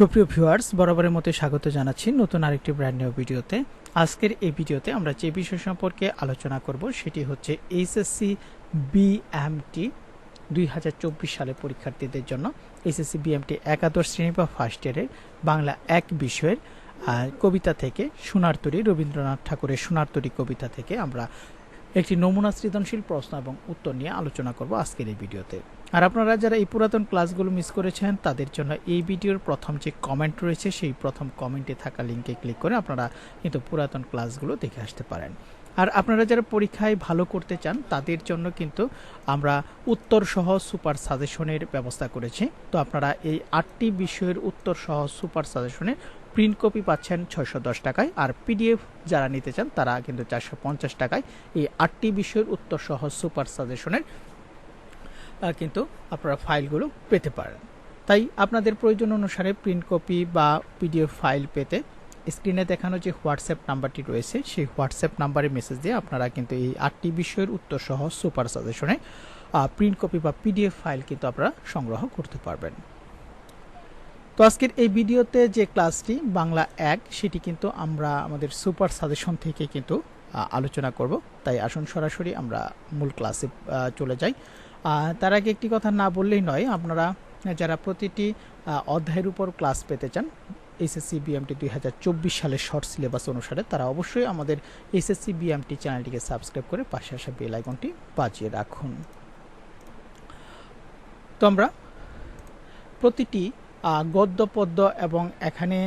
সুপ্রিয় ভিউয়ার্স, বরাবরের মতো স্বাগত জানাচ্ছি নতুন আরেকটি ব্র্যান্ড নিউ ভিডিওতে। আজকের এই ভিডিওতে আমরা যে বিষয় সম্পর্কে আলোচনা করব সেটি হচ্ছে এইচএসসি বিএমটি দুই হাজার চব্বিশ সালে পরীক্ষার্থীদের জন্য। এইচএসসি বিএমটি একাদশ শ্রেণি বা ফার্স্ট ইয়ারের বাংলা এক বিষয়ের কবিতা থেকে সোনার সোনারতরী, রবীন্দ্রনাথ ঠাকুরের সোনার সোনারতরী কবিতা থেকে আমরা একটি নমুনা সৃজনশীল প্রশ্ন এবং উত্তর নিয়ে আলোচনা করব আজকের এই ভিডিওতে। আর আপনারা যারা এই পুরাতন ক্লাসগুলো মিস করেছেন, তাদের জন্য এই ভিডিওর প্রথম যে কমেন্ট রয়েছে, সেই প্রথম কমেন্টে থাকা লিঙ্কে ক্লিক করে আপনারা কিন্তু পুরাতন ক্লাসগুলো দেখে আসতে পারেন। আর আপনারা যারা পরীক্ষায় ভালো করতে চান, তাদের জন্য কিন্তু আমরা উত্তর সহ সুপার সাজেশনের ব্যবস্থা করেছি। তো আপনারা এই আটটি বিষয়ের উত্তর সহ সুপার সাজেশনের প্রিন্ট কপি পাচ্ছেন ছয়শো দশ টাকায় আর পিডিএফ যারা নিতে চান, তারা কিন্তু চারশো পঞ্চাশ টাকায় এই আটটি বিষয়ের উত্তর সহ সুপার সাজেশনের কিন্তু আপনারা ফাইলগুলো পেতে পারেন। তাই আপনাদের প্রয়োজন অনুসারে প্রিন্ট কপি বা পিডিএফ ফাইল পেতে স্ক্রিনে দেখানো যে হোয়াটসঅ্যাপ নাম্বারটি রয়েছে, সেই হোয়াটসঅ্যাপ নাম্বারে মেসেজ দিয়ে আপনারা কিন্তু এই আটটি বিষয়ের উত্তর সহ সুপার সাজেশনে প্রিন্ট কপি বা পিডিএফ ফাইল কিন্তু আপনারা সংগ্রহ করতে পারবেন। তো আজকের এই ভিডিওতে যে ক্লাসটি, বাংলা এক, সেটি কিন্তু আমরা আমাদের সুপার সাজেশন থেকে কিন্তু আলোচনা করব। তাই আসুন সরাসরি আমরা মূল ক্লাসে চলে যাই। তার আগে একটি কথা না বললেই নয়, আপনারা যারা প্রতিটি অধ্যায়ের উপর ক্লাস পেতে চান, এসএসসি বিএমটি দুই হাজার চব্বিশ সালের শর্ট সিলেবাস অনুসারে, তারা অবশ্যই আমাদের এসএসসি বিএমটি চ্যানেলটিকে সাবস্ক্রাইব করে পাশে আসা বেল আইকনটি বাজিয়ে রাখুন। তো আমরা প্রতিটি গদ্য, পদ্য এবং এখানে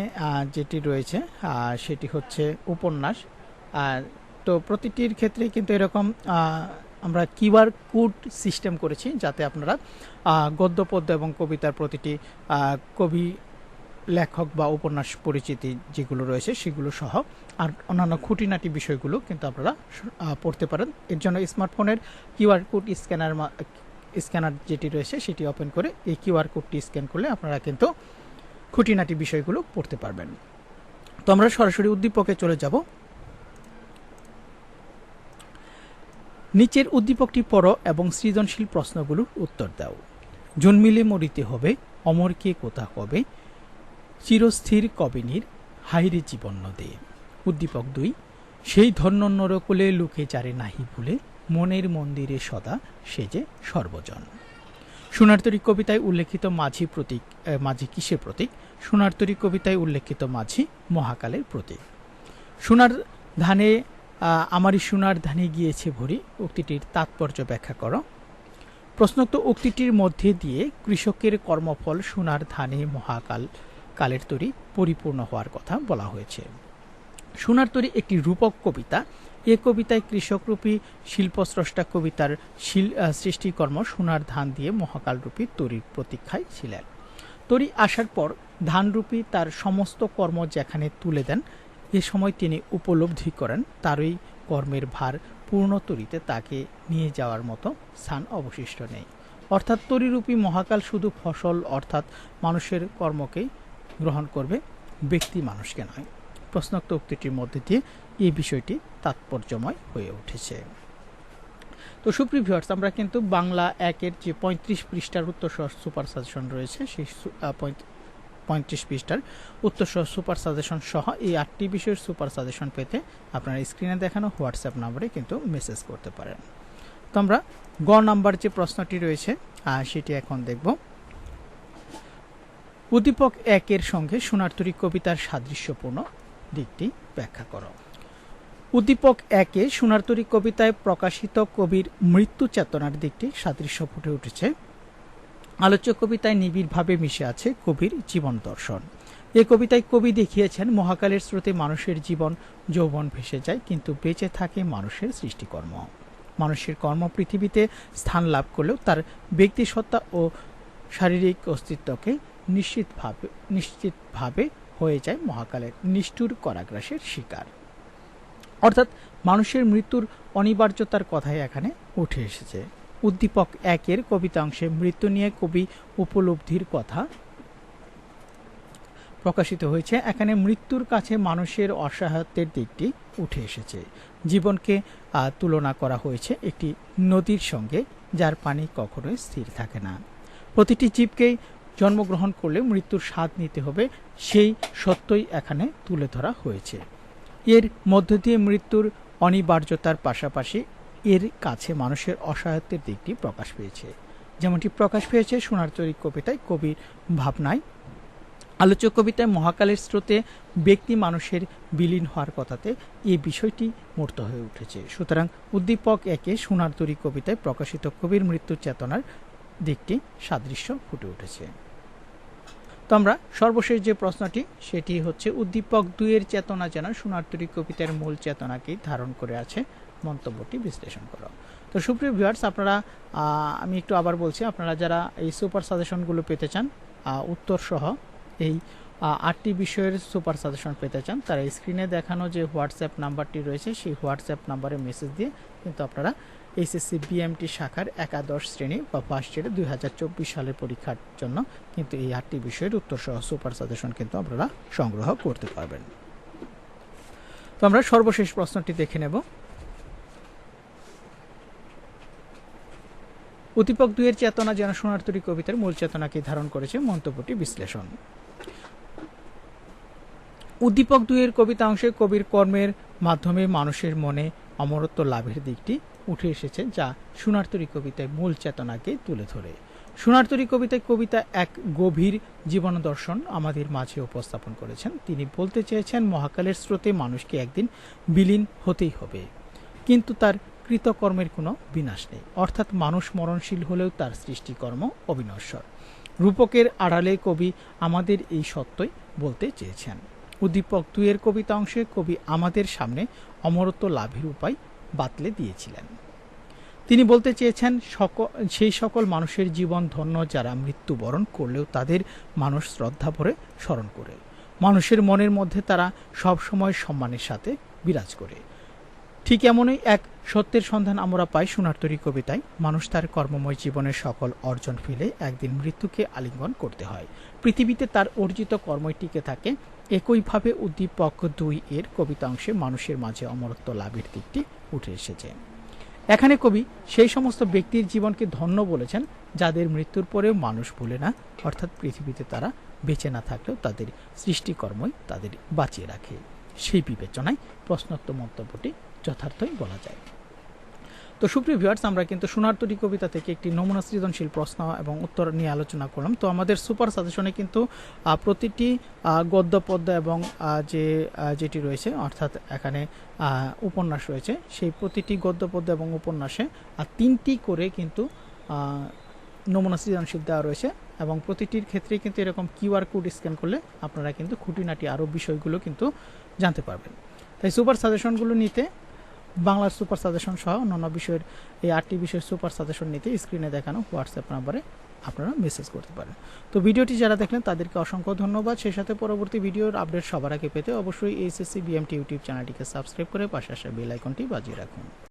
যেটি রয়েছে সেটি হচ্ছে উপন্যাস। তো প্রতিটির ক্ষেত্রে কিন্তু এরকম আমরা কিউআর কোড সিস্টেম করেছি যাতে আপনারা গদ্য পদ্য এবং কবিতার প্রতিটি কবি লেখক বা উপন্যাস পরিচিতি যেগুলো রয়েছে সেগুলো সহ আর অন্যান্য খুঁটিনাটি বিষয়গুলো কিন্তু আপনারা পড়তে পারেন। এর জন্য স্মার্টফোনের কিউআর কোড স্ক্যানার স্ক্যানার যেটি রয়েছে সেটি ওপেন করে এই কিউআর কোডটি স্ক্যান করলে আপনারা কিন্তু খুঁটিনাটি বিষয়গুলো পড়তে পারবেন। তো আমরা সরাসরি উদ্দীপকে চলে যাব। নিচের উদ্দীপকটি পড়ো এবং সৃজনশীল প্রশ্নগুলোর উত্তর দাও। জন্মিলে মরিতে হবে অমর কে কোথা কবে চিরস্থির কবিনীর হাইরে জীবন নদে। উদ্দীপক দুই, সেই ধন্য নরকুলে লুকে চারে নাহি ভুলে, মনের মন্দিরে সদা সেজে সর্বজন। সোনারতরী কবিতায় উল্লেখিত মাঝি প্রতীক মাঝি কিসের প্রতীক? সোনারতরী কবিতায় উল্লেখিত মাঝি মহাকালের প্রতীক। সোনার ধানে আমারই সোনার ধানে গিয়েছে ভরি, উক্তিটির তাৎপর্য ব্যাখ্যা করো। প্রশ্নোক্ত উক্তিটির মধ্যে দিয়ে কৃষকের কর্মফল সোনার ধানে মহাকাল, কালের তরী পরিপূর্ণ হওয়ার কথা বলা হয়েছে। সোনার তরী একটি রূপক কবিতা। এ কবিতায় কৃষকরূপী শিল্পস্রষ্টা কবিতার শিল- সৃষ্টিকর্ম সোনার ধান দিয়ে মহাকালরূপী তরীর প্রতীক্ষায় ছিলেন। তরী আসার পর ধানরূপী তার সমস্ত কর্ম যেখানে তুলে দেন এ সময় তিনি উপলব্ধি করেন, তারই কর্মের ভার পূর্ণ তরীতে তাকে নিয়ে যাওয়ার মতো স্থান অবশিষ্ট নেই। অর্থাৎ তরিরূপী মহাকাল শুধু ফসল অর্থাৎ মানুষের কর্মকেই গ্রহণ করবে, ব্যক্তি মানুষকে নয়। প্রশ্নোক্ত উক্তিটির মধ্যে দিয়ে এই বিষয়টি তাৎপর্যময় হয়ে উঠেছে। তো সুপ্রিয় ভিউয়ার্স আমরা কিন্তু বাংলা একের যে পঁয়ত্রিশ পৃষ্ঠার উত্তর সুপার সাজেশন রয়েছে, সেই পঁয়ত্রিশ পৃষ্ঠার উত্তর সহ সুপার সাজেশন সহ এই আটটি বিষয়ের সুপার সাজেশন পেতে আপনারা স্ক্রিনে দেখানো হোয়াটসঅ্যাপ নাম্বারে কিন্তু মেসেজ করতে পারেন। তো আমরা গ নাম্বার যে প্রশ্নটি রয়েছে সেটি এখন দেখব। উদ্দীপক একের সঙ্গে সোনারতরী কবিতার সাদৃশ্যপূর্ণ দিকটি ব্যাখ্যা করো। উদ্দীপক একে সোনারতরী কবিতায় প্রকাশিত কবির মৃত্যু চেতনার দিকটি সাদৃশ্য ফুটে উঠেছে। আলোচ্য কবিতায় নিবিড়ভাবে মিশে আছে কবির জীবন দর্শন। এ কবিতায় কবি দেখিয়েছেন, মহাকালের স্রোতে মানুষের জীবন যৌবন ভেসে যায়, কিন্তু বেঁচে থাকে মানুষের সৃষ্টিকর্ম। মানুষের কর্ম পৃথিবীতে স্থান লাভ করলেও তার ব্যক্তিসত্তা ও শারীরিক অস্তিত্বকে নিশ্চিতভাবে নিশ্চিতভাবে হয়ে যায় মহাকালের নিষ্ঠুর করাগ্রাসের শিকার। অর্থাৎ মানুষের মৃত্যুর অনিবার্যতার কথাই এখানে উঠে এসেছে। উদ্দীপক একের কবিতা অংশে মৃত্যু নিয়ে কবি উপলব্ধির কথা প্রকাশিত হয়েছে। এখানে মৃত্যুর কাছে মানুষের অসহায়ত্বের দিকটি উঠে এসেছে। জীবনকে তুলনা করা হয়েছে একটি নদীর সঙ্গে, যার পানি কখনোই স্থির থাকে না। প্রতিটি জীবকেই জন্মগ্রহণ করলে মৃত্যুর স্বাদ নিতে হবে, সেই সত্যই এখানে তুলে ধরা হয়েছে। এর মধ্য দিয়ে মৃত্যুর অনিবার্যতার পাশাপাশি এর কাছে মানুষের অসহায়ত্বের দিকটি প্রকাশ পেয়েছে। যেমনটি প্রকাশ পেয়েছে সোনার তরী কবিতায়, কবির ভাবনায়। আলোচ্য কবিতায় মহাকালের স্রোতে ব্যক্তি মানুষের বিলীন হওয়ার কথাতে এই বিষয়টি মূর্ত হয়ে উঠেছে। সুতরাং উদ্দীপক একে সোনার তরী কবিতায় প্রকাশিত কবির মৃত্যু চেতনার দিকটি সাদৃশ্য ফুটে উঠেছে। তো আমরা সর্বশেষ যে প্রশ্নটি, সেটি হচ্ছে উদ্দীপক দুইয়ের চেতনা যেন সোনার তরী কবিতার মূল চেতনাকেই ধারণ করে আছে। মন্তব্যটি বিশ্লেষণ করো। তো সুপ্রিয় ভিউয়ার্স আপনারা আমি একটু আবার বলছি, আপনারা যারা এই সুপার সাজেশনগুলো পেতে চান উত্তর সহ এই আটটি বিষয়ের সুপার সাজেশন পেতে চান, তারা স্ক্রিনে দেখানো যে হোয়াটসঅ্যাপ নাম্বারটি রয়েছে, সেই হোয়াটসঅ্যাপ নাম্বারে মেসেজ দিয়ে কিন্তু আপনারা এইচএসসি বিএমটি শাখার একাদশ শ্রেণি বা ফার্স্ট ইয়ারে দুই হাজার চব্বিশ সালের পরীক্ষার জন্য কিন্তু এই আটটি বিষয়ের উত্তর সহ সুপার সাজেশন কিন্তু আপনারা সংগ্রহ করতে পারবেন। তো আমরা সর্বশেষ প্রশ্নটি দেখে নেব। উদ্দীপক দুইয়ের চেতনা যেন সোনার তরী কবিতার মূল চেতনাকে ধারণ করেছে মন্তব্যটি বিশ্লেষণ। উদ্দীপক দুইয়ের কবিতা অংশে কবির কর্মের মাধ্যমে মানুষের মনে অমরত্ব লাভের দিকটি উঠে এসেছে যা সোনারতরী কবিতায় মূল চেতনাকে তুলে ধরে। সোনারতরী কবিতায় কবিতা এক গভীর জীবন দর্শন আমাদের মাঝে উপস্থাপন করেছেন। তিনি বলতে চেয়েছেন, মহাকালের স্রোতে মানুষকে একদিন বিলীন হতেই হবে। কিন্তু তার কৃতকর্মের কোনো বিনাশ নেই। অর্থাৎ মানুষ মরণশীল হলেও তার সৃষ্টিকর্ম অবিনশ্বর। রূপকের আড়ালে কবি আমাদের এই সত্যই বলতে চেয়েছেন। উদ্দীপক দুইয়ের কবিতা অংশে কবি আমাদের সামনে অমরত্ব লাভের উপায় বাতলে দিয়েছিলেন। তিনি বলতে চেয়েছেন, সকল, সেই সকল মানুষের জীবন ধন্য যারা মৃত্যুবরণ করলেও তাদের মানুষ শ্রদ্ধা ভরে স্মরণ করে। মানুষের মনের মধ্যে তারা সব সময় সম্মানের সাথে বিরাজ করে। ঠিক এমনই এক সত্যের সন্ধান আমরা পাই সোনারতরী কবিতায়, মানুষ তার কর্মময় জীবনের সকল অর্জন ফেলে একদিন মৃত্যুকে আলিঙ্গন করতে হয়। পৃথিবীতে তার অর্জিত কর্মই টিকে থাকে, একইভাবে উদ্দীপক দুই এর কবিতা অংশে মানুষের মাঝে অমরত্ব লাভের দিকটি উঠে এসেছে। এখানে কবি সেই সমস্ত ব্যক্তির জীবনকে ধন্য বলেছেন, যাদের মৃত্যুর পরেও মানুষ ভুলে না, অর্থাৎ পৃথিবীতে তারা বেঁচে না থাকলেও তাদের সৃষ্টিকর্মই তাদের বাঁচিয়ে রাখে। সেই বিবেচনায় প্রশ্নোক্ত মন্তব্যটি যথার্থই বলা যায়। তো সুপ্রিয় ভিউয়ার্স আমরা কিন্তু সোনারতরী কবিতা থেকে একটি নমুনা সৃজনশীল প্রশ্ন এবং উত্তর নিয়ে আলোচনা করলাম। তো আমাদের সুপার সাজেশনে কিন্তু প্রতিটি গদ্য পদ্য এবং যে যেটি রয়েছে, অর্থাৎ এখানে উপন্যাস রয়েছে, সেই প্রতিটি গদ্য পদ্য এবং উপন্যাসে তিনটি করে কিন্তু নমুনা সৃজনশীল দেওয়া রয়েছে। এবং প্রতিটির ক্ষেত্রে কিন্তু এরকম কিউআর কোড স্ক্যান করলে আপনারা কিন্তু খুঁটিনাটি আরও বিষয়গুলো কিন্তু জানতে পারবেন। তাই সুপার সাজেশনগুলো নিতে, বাংলার সুপার সাজেশন সহ অন্যান্য বিষয়ের এই আটটি বিষয়ের সুপার সাজেশন নিতে স্ক্রিনে দেখানো হোয়াটসঅ্যাপ নাম্বারে আপনারা মেসেজ করতে পারেন। তো ভিডিওটি যারা দেখলেন তাদেরকে অসংখ্য ধন্যবাদ। সেই সাথে পরবর্তী ভিডিওর আপডেট সবার আগে পেতে অবশ্যই এইচএসসি বিএমটি ইউটিউব চ্যানেলটিকে সাবস্ক্রাইব করে পাশে আসা বেল আইকনটি বাজিয়ে রাখুন।